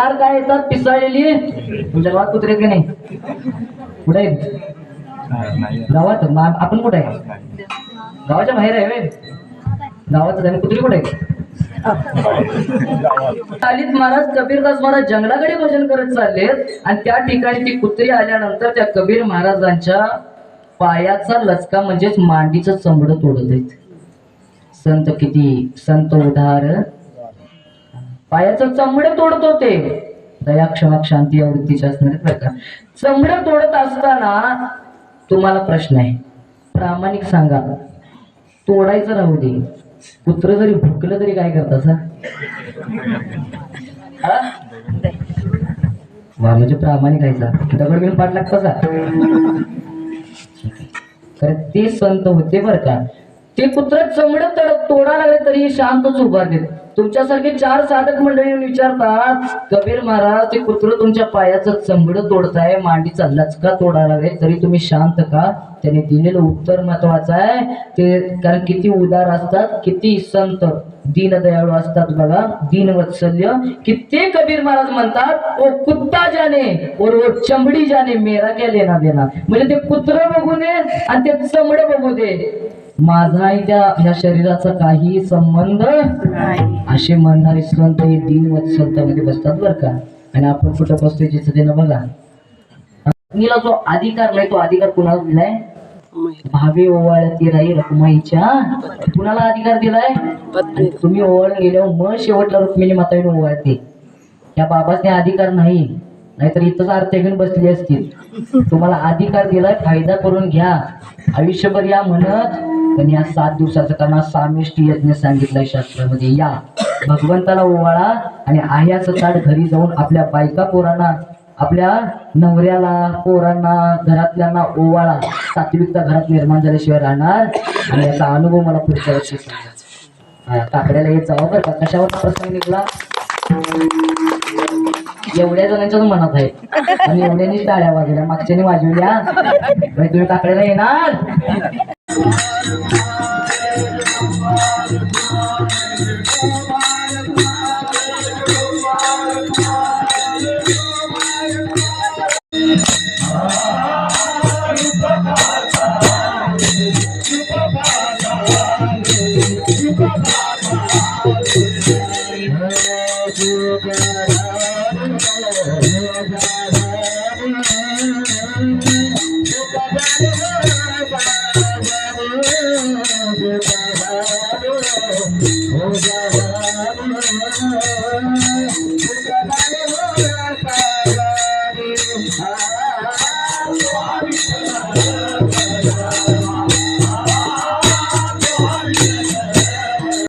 चार काय येतात पिसाळलेली तुमच्या गावात कुत्रे की नाही? कुठे गावात? आपण कुठे आहे? गावाच्या बाहेर आहे वे गावात आहे कुत्री कुठे आहे महाराज कबीरदास महाराज जंगलाकडे भजन करत चाललेत आणि त्या ठिकाणी ती कुत्री आल्यानंतर त्या कबीर महाराजांच्या पायाचा लचका म्हणजेच मांडीचं चमडं तोडत संत किती? संत उदाहरण पायाचं चमड तोडत होते. दया क्षमा शांती या वृत्तीचे असणारे प्रकार. चमड तोडत असताना तुम्हाला प्रश्न आहे. प्रामाणिक सांगा. तोडायचं राहू दे. कुत्र जरी भुकलं तरी काय करता सर वा म्हणजे प्रामाणिक आहे सर दगड घेऊन पाठ लागता सर तर ते संत होते बर का. ते कुत्र चमड तर तोडा लागले तरी शांतच उभारलेत तुमच्यासारखे चार साधक मंडळी विचारतात कबीर महाराज ते कुत्र तुमच्या पायाचं चमड तोडताय मांडीचा लचका तोडायला लागले तरी तुम्ही शांत का? त्याने दिलेलं उत्तर महत्वाचं आहे. ते कारण किती उदार असतात किती संत दीनदयाळू असतात बघा दीनवत्सल्य किती कबीर महाराज म्हणतात ओ कुत्ता जाने और वो चमडी जाने मेरा क्या लेना देना. म्हणजे ते कुत्र बघू दे आणि ते चमड बघू दे. माझा त्या ह्या शरीराचा काही संबंध नाही. असे म्हणणारे संत हे दीनवत्सलतामध्ये बसतात बरं का? आणि आपण कुठं बसतोय जिथं देणं ना बघा. मीला जो अधिकार नाही तो अधिकार कुणाला दिलाय? भावे ओवाळती राही रखुमाईच्या. कुणाला अधिकार दिलाय? तुम्ही ओवाळून गेल्यावर मग शेवटला रुक्मिणी माताने ओवाळते. या बाबासने अधिकार नाही. नाहीतर इथंच अर्थ घेऊन बसली असतील. तुम्हाला अधिकार दिलाय फायदा करून घ्या. आयुष्यभर या म्हणत. पण या सात दिवसाचं कारण आज यज्ञ सांगितलंय शास्त्रामध्ये. या. भगवंताला ओवाळा आणि आह्याचं ताट घरी जाऊन आपल्या बायका पोरांना आपल्या नवऱ्याला पोरांना घरातल्यांना ओवाळा. सात्विकता घरात निर्माण झाल्याशिवाय राहणार आणि याचा अनुभव मला पुढच्या वर्षी सांगायचा काकड्याला येत जावं बरं का? कशावर प्रसंग निघला? एवढ्या जणांच्याच मनात आहे. आणि एवढ्यानीच टाळ्या वाजवल्या मागच्याने वाजवल्या. तुम्ही काकड्याला येणार? Oh,